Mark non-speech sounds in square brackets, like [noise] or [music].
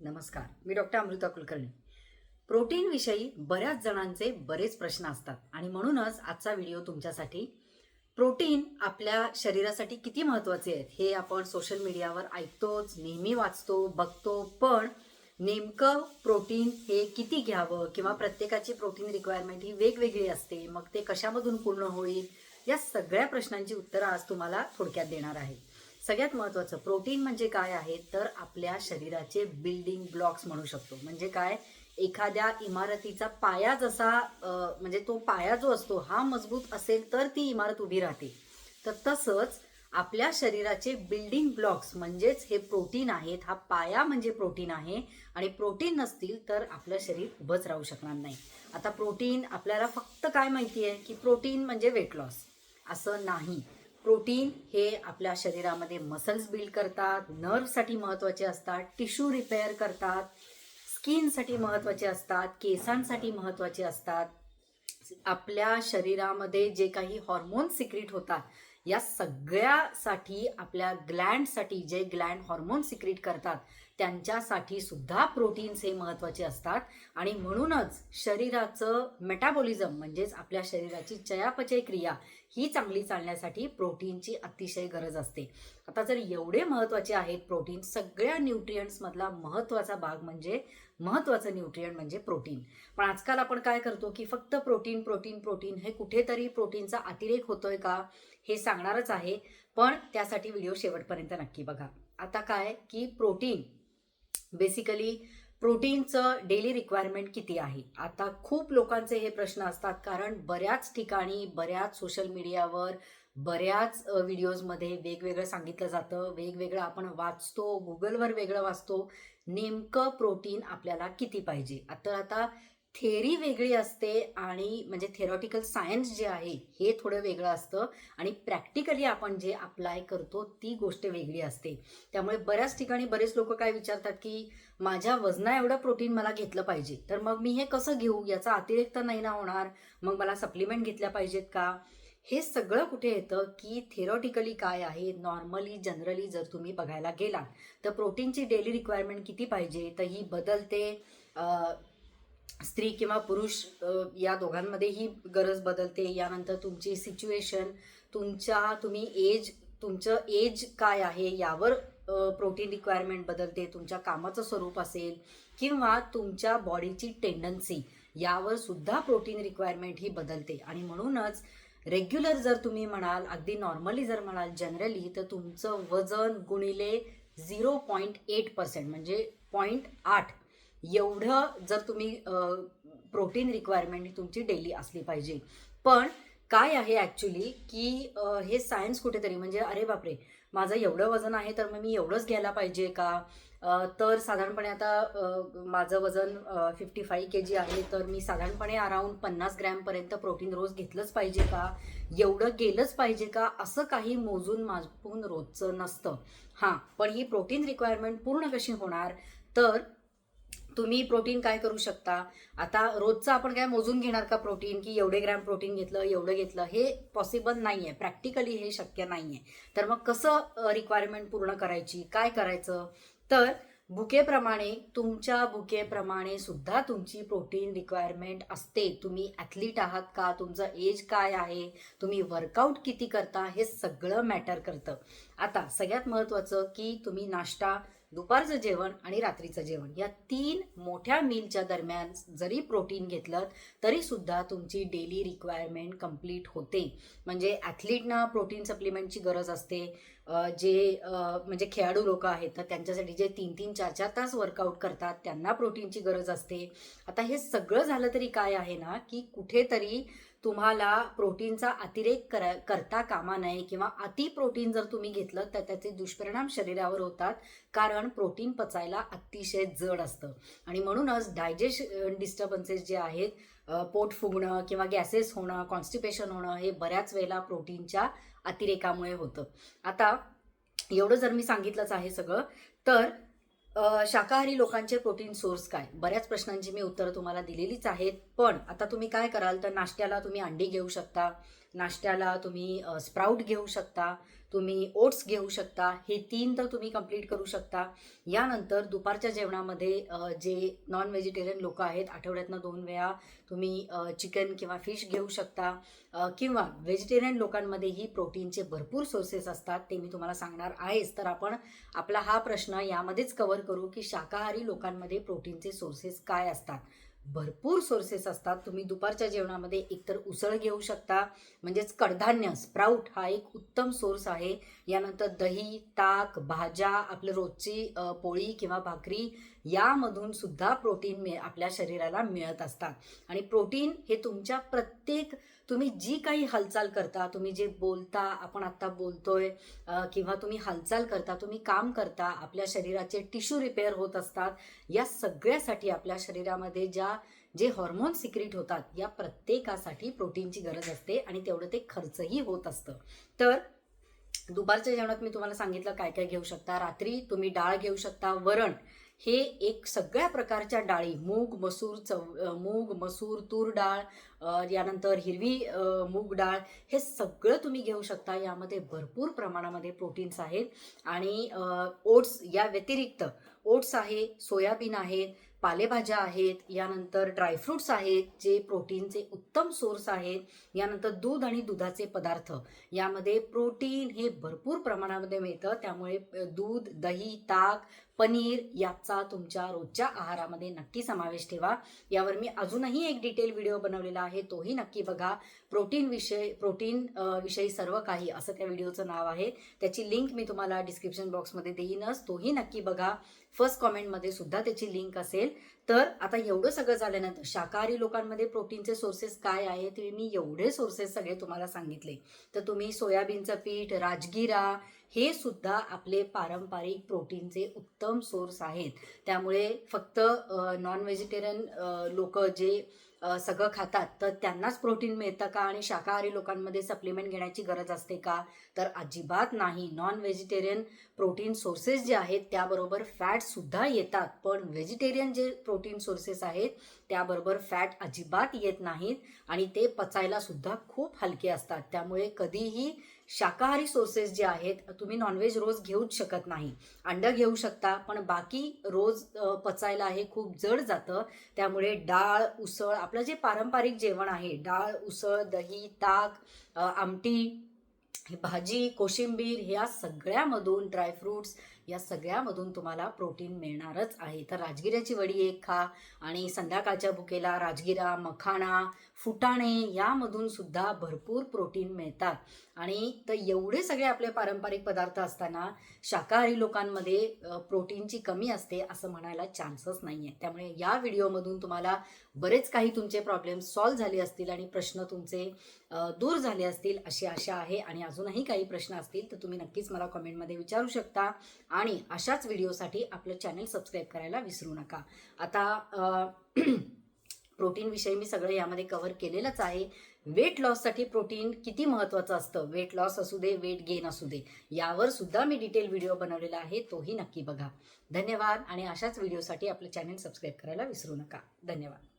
नमस्कार मी डॉक्टर अमृता कुलकर्णी. प्रोटीनविषयी बऱ्याच जणांचे बरेच प्रश्न असतात आणि म्हणूनच आजचा व्हिडिओ तुमच्यासाठी प्रोटीन आपल्या शरीरासाठी किती महत्त्वाचे आहेत हे आपण सोशल मीडियावर ऐकतोच नेहमी वाचतो बघतो पण नेमकं प्रोटीन हे किती घ्यावं किंवा प्रत्येकाची प्रोटीन रिक्वायरमेंट ही वेगवेगळी असते मग ते कशामधून पूर्ण होईल या सगळ्या प्रश्नांची उत्तरं आज तुम्हाला थोडक्यात देणार आहे. सगळ्यात महत्वाचं प्रोटीन म्हणजे काय आहे? तर आपल्या शरीराचे बिल्डिंग ब्लॉक्स म्हणू शकतो. म्हणजे काय? एखाद्या इमारतीचा पाया जसा म्हणजे तो पाया जो असतो हा मजबूत असेल तर ती इमारत उभी राहते. तर तसंच आपल्या शरीराचे बिल्डिंग ब्लॉक्स म्हणजेच हे प्रोटीन आहेत हा पाया म्हणजे प्रोटीन आहे. आणि प्रोटीन नसतील तर आपलं शरीर उभंच राहू शकणार नाही. आता प्रोटीन आपल्याला फक्त काय माहिती आहे? की प्रोटीन म्हणजे वेट लॉस असं नाही. प्रोटीन हे आपल्या शरीरामध्ये मसल्स बिल्ड करतात नर्वसाठी महत्त्वाचे असतात टिश्यू रिपेअर करतात स्किनसाठी महत्त्वाचे असतात केसांसाठी महत्त्वाचे असतात. आपल्या शरीरामध्ये जे काही हॉर्मोन सिक्रिट होतात या सगळ्यासाठी आपल्या ग्लँडसाठी जे ग्लँड हॉर्मोन सिक्रिट करतात त्यांच्यासाठी सुद्धा प्रोटीन्स हे महत्त्वाचे असतात. आणि म्हणूनच शरीराचं मेटाबॉलिझम म्हणजेच आपल्या शरीराची चयापचय क्रिया ही चांगली चालण्यासाठी प्रोटीनची अतिशय गरज असते. आता जर एवढे महत्त्वाचे आहेत प्रोटीन सगळ्या न्यूट्रियंट्समधला महत्त्वाचा भाग म्हणजे महत्त्वाचं न्यूट्रियंट म्हणजे प्रोटीन. पण आजकाल आपण काय करतो की फक्त प्रोटीन प्रोटीन प्रोटीन हे कुठेतरी प्रोटीनचा अतिरेक होतोय का हे सांगणारच आहे. पण त्यासाठी व्हिडिओ शेवटपर्यंत नक्की बघा. आता काय की प्रोटीन बेसिकली प्रोटीनचं डेली रिक्वायरमेंट किती आहे? आता खूप लोकांचे हे प्रश्न असतात कारण बऱ्याच ठिकाणी बऱ्याच सोशल मीडियावर बऱ्याच व्हिडिओजमध्ये वेगवेगळं सांगितलं जातं वेगवेगळं आपण वाचतो गुगलवर वेगळं वाचतो. नेमकं प्रोटीन आपल्याला किती पाहिजे? आता आता थेरी वेगळी असते आणि म्हणजे थेरॉटिकल सायन्स जे आहे हे थोडं वेगळं असतं. आणि प्रॅक्टिकली आपण जे अप्लाय करतो ती गोष्ट वेगळी असते. त्यामुळे बऱ्याच ठिकाणी बरेच लोक काय विचारतात की माझ्या वजना एवढं प्रोटीन मला घेतलं पाहिजे. तर मग मी हे कसं घेऊ? याचा अतिरेक तर नाही ना होणार. मग मला सप्लिमेंट घेतल्या पाहिजेत का? हे सगळं कुठे येतं की थेरॉटिकली काय आहे? नॉर्मली जनरली जर तुम्ही बघायला गेला तर प्रोटीनची डेली रिक्वायरमेंट किती पाहिजे? तर ही बदलते स्त्री किंवा पुरुष या दोघांमध्ये ही गरज बदलते. यानंतर तुमची सिच्युएशन तुमच्या तुम्ही एज तुमचं एज काय आहे यावर प्रोटीन रिक्वायरमेंट बदलते. तुमच्या कामाचं स्वरूप असेल किंवा तुमच्या बॉडीची टेंडन्सी यावर सुद्धा प्रोटीन रिक्वायरमेंट ही बदलते. आणि म्हणूनच रेग्युलर जर तुम्ही म्हणाल अगदी नॉर्मली जर म्हणाल जनरली तर तुमचं वजन गुणिले झिरो पॉईंट एट पर्सेंट म्हणजे पॉईंट आठ. एवढं जर तुम्ही प्रोटीन रिक्वायरमेंट तुमची डेली असली पाहिजे. पण काय आहे ॲक्च्युली की हे सायन्स कुठेतरी म्हणजे अरे बापरे माझं एवढं वजन आहे तर मग मी एवढंच घ्यायला पाहिजे का? तर साधारणपणे आता माझं वजन फिफ्टी फाईव्ह के जी आहे तर मी साधारणपणे अराऊंड पन्नास ग्रॅमपर्यंत प्रोटीन रोज घेतलंच पाहिजे का? एवढं गेलंच पाहिजे का? असं काही मोजून माजून रोजचं नसतं. हां पण ही प्रोटीन रिक्वायरमेंट पूर्ण कशी होणार? तर तुम्ही प्रोटीन काय करू शकता? आता रोजचं आपण काय मोजून घेणार का प्रोटीन की एवढे ग्रॅम प्रोटीन घेतलं एवढं घेतलं हे पॉसिबल नाही आहे प्रॅक्टिकली हे शक्य नाही आहे तर मग कसं रिक्वायरमेंट पूर्ण करायची? काय करायचं? तर बुकेप्रमाणे तुमच्या बुकेप्रमाणे सुद्धा तुमची प्रोटीन रिक्वायरमेंट असते. तुम्ही ॲथलीट आहात का? तुमचं एज काय आहे? तुम्ही वर्कआउट किती करता? हे सगळं मॅटर करतं. आता सगळ्यात महत्त्वाचं की तुम्ही नाश्ता दुपारचं जेवण आणि रात्रीचं जेवण. या तीन मोठ्या मीलच्या दरम्यान जरी प्रोटीन घेतलं तरी सुद्धा तुमची डेली रिक्वायरमेंट कंप्लीट होते. म्हणजे ॲथलीटना प्रोटीन सप्लिमेंटची गरज असते. जे म्हणजे खेळाडू लोक आहेत तर त्यांच्यासाठी जे तीन तीन चार चार तास वर्कआउट करतात त्यांना प्रोटीनची गरज असते. आता हे सगळं झालं तरी काय आहे ना की कुठेतरी तुम्हाला प्रोटीनचा अतिरेक कर करता कामा नये किंवा अति प्रोटीन जर तुम्ही घेतलं तर त्याचे दुष्परिणाम शरीरावर होतात. कारण प्रोटीन पचायला अतिशय जड असतं. आणि म्हणूनच डायजेशन डिस्टर्बन्सेस जे आहेत पोट फुगणं किंवा गॅसेस होणं कॉन्स्टिपेशन होणं हे बऱ्याच वेळेला प्रोटीनच्या अतिरेकामुळे होतं. आता एवढं जर मी सांगितलंच आहे सगळं तर शाकाहारी लोकांचे प्रोटीन सोर्स काय? बऱ्याच प्रश्नांची मी उत्तरं तुम्हाला दिलेलीच आहेत. पण आता तुम्ही काय कराल? तर नाश्त्याला तुम्ही अंडी घेऊ शकता. नाश्त्याला तुम्ही स्प्राऊट घेऊ शकता तुम्ही ओट्स घेऊ शकता हे तीन तर तुम्ही कंप्लीट करू शकता. यानंतर दुपारच्या जेवणामध्ये जे नॉन व्हेजिटेरियन लोक आहेत आठवड्यातनं दोन वेळा तुम्ही चिकन किंवा फिश घेऊ शकता. किंवा व्हेजिटेरियन लोकांमध्येही प्रोटीनचे भरपूर सोर्सेस असतात ते मी तुम्हाला सांगणार आहेच. तर आपण आपला हा प्रश्न यामध्येच कव्हर करू की शाकाहारी लोकांमध्ये प्रोटीनचे सोर्सेस काय असतात. भरपूर सोर्सेस असतात. तुम्ही दुपारच्या जेवणामध्ये एकतर उसळ घेऊ शकता म्हणजेच कडधान्य स्प्राऊट हा एक उत्तम सोर्स आहे. यानंतर दही ताक भाज्या आपलं रोजची पोळी किंवा भाकरी यामधून सुद्धा प्रोटीन मिळ आपल्या शरीराला मिळत असतात. आणि प्रोटीन हे तुमच्या प्रत्येक तुम्ही जी काही हालचाल करता तुम्ही जे बोलता आपण आत्ता बोलतोय किंवा तुम्ही हालचाल करता तुम्ही काम करता आपल्या शरीराचे टिश्यू रिपेअर होत असतात. या सगळ्यासाठी आपल्या शरीरामध्ये ज्या जे हॉर्मोन सिक्रिट होतात या प्रत्येकासाठी प्रोटीनची गरज असते आणि तेवढं ते खर्चही होत असतं. तर दुपारच्या जेवणात मी तुम्हाला सांगितलं काय काय घेऊ शकता. रात्री तुम्ही डाळ घेऊ शकता वरण. हे एक सगळ्या प्रकारच्या डाळी मूग मसूर चव मूग मसूर तूर डाळ यानंतर हिरवी मूग डाळ हे सगळं तुम्ही घेऊ शकता. यामध्ये भरपूर प्रमाणामध्ये प्रोटीन्स आहेत. आणि ओट्स या व्यतिरिक्त ओट्स आहे सोयाबीन आहेत पालेभाज्या आहेत यानंतर ड्रायफ्रुट्स आहेत जे प्रोटीनचे उत्तम सोर्स आहेत यानंतर दूध आणि दुधाचे पदार्थ. यामध्ये प्रोटीन हे भरपूर प्रमाणामध्ये मिळतं. त्यामुळे दूध दही ताक पनीर याचा तुमच्या रोजच्या आहारामध्ये नक्की समावेश ठेवा. यावर मी अजूनही एक डिटेल व्हिडिओ बनवलेला आहे. तोही नक्की बघा. प्रोटीन विषय प्रोटीन विषयी सर्व काही असं त्या व्हिडिओचं नाव आहे. त्याची लिंक मी तुम्हाला डिस्क्रिप्शन बॉक्समध्ये देईनच तोही नक्की बघा. फर्स्ट कॉमेंटमध्ये सुद्धा त्याची लिंक असेल. तर आता एवढं सगळं झाल्यानंतर शाकाहारी लोकांमध्ये प्रोटीनचे सोर्सेस काय आहे ते मी एवढे सोर्सेस सगळे तुम्हाला सांगितले. तर तुम्ही सोयाबीनचं पीठ राजगिरा हे सुद्धा आपले पारंपरिक प्रोटीनचे उत्तम सोर्स आहेत. त्यामुळे फक्त नॉन व्हेजिटेरियन लोक जे सगळं खातात तर त्यांनाच प्रोटीन मिळतं का? आणि शाकाहारी लोकांमध्ये सप्लिमेंट घेण्याची गरज असते का? तर अजिबात नाही. नॉन व्हेजिटेरियन प्रोटीन सोर्सेस जे आहेत त्याबरोबर फॅट सुद्धा येतात. पण व्हेजिटेरियन जे प्रोटीन सोर्सेस आहेत त्याबरोबर फॅट अजिबात येत नाहीत. आणि ते पचायला सुद्धा खूप हलके असतात. त्यामुळे कधीही शाकाहारी सोर्सेस जे आहेत तुम्ही नॉनव्हेज रोज घेऊच शकत नाही. अंडं घेऊ शकता पण बाकी रोज पचायला हे खूप जड जातं. त्यामुळे डाळ उसळ आपलं जे पारंपरिक जेवण आहे डाळ उसळ दही ताक आमटी भाजी कोशिंबीर ह्या सगळ्यामधून ड्रायफ्रुट्स या सगळ्यामधून तुम्हाला प्रोटीन मिळणारच आहे. तर राजगिऱ्याची वडी एक खा आणि संध्याकाळच्या भुकेला राजगिरा मखाणा फुटाणे यामधून सुद्धा भरपूर प्रोटीन मिळतात. आणि तर एवढे सगळे आपले पारंपरिक पदार्थ असताना शाकाहारी लोकांमध्ये प्रोटीनची कमी असते असं म्हणायला चान्सच नाही आहे त्यामुळे या व्हिडिओमधून तुम्हाला बरेच काही तुमचे प्रॉब्लेम्स सॉल्व्ह झाले असतील आणि प्रश्न तुमचे दूर झाले असतील अशी आशा आहे. आणि अजूनही काही प्रश्न असतील तर तुम्ही नक्कीच मला कमेंटमध्ये विचारू शकता. आणि अशाच व्हिडिओसाठी आपलं चॅनल सबस्क्राईब करायला विसरू नका. आता प्रोटीनविषयी [clears throat] प्रोटीन मी सगळं यामध्ये कव्हर केलेलंच आहे. वेट लॉससाठी प्रोटीन किती महत्त्वाचं असतं? वेट लॉस असू दे वेट गेन असू दे यावर सुद्धा मी डिटेल व्हिडिओ बनवलेला आहे तोही नक्की बघा. धन्यवाद आणि अशाच व्हिडिओसाठी आपलं चॅनल सबस्क्राईब करायला विसरू नका. धन्यवाद.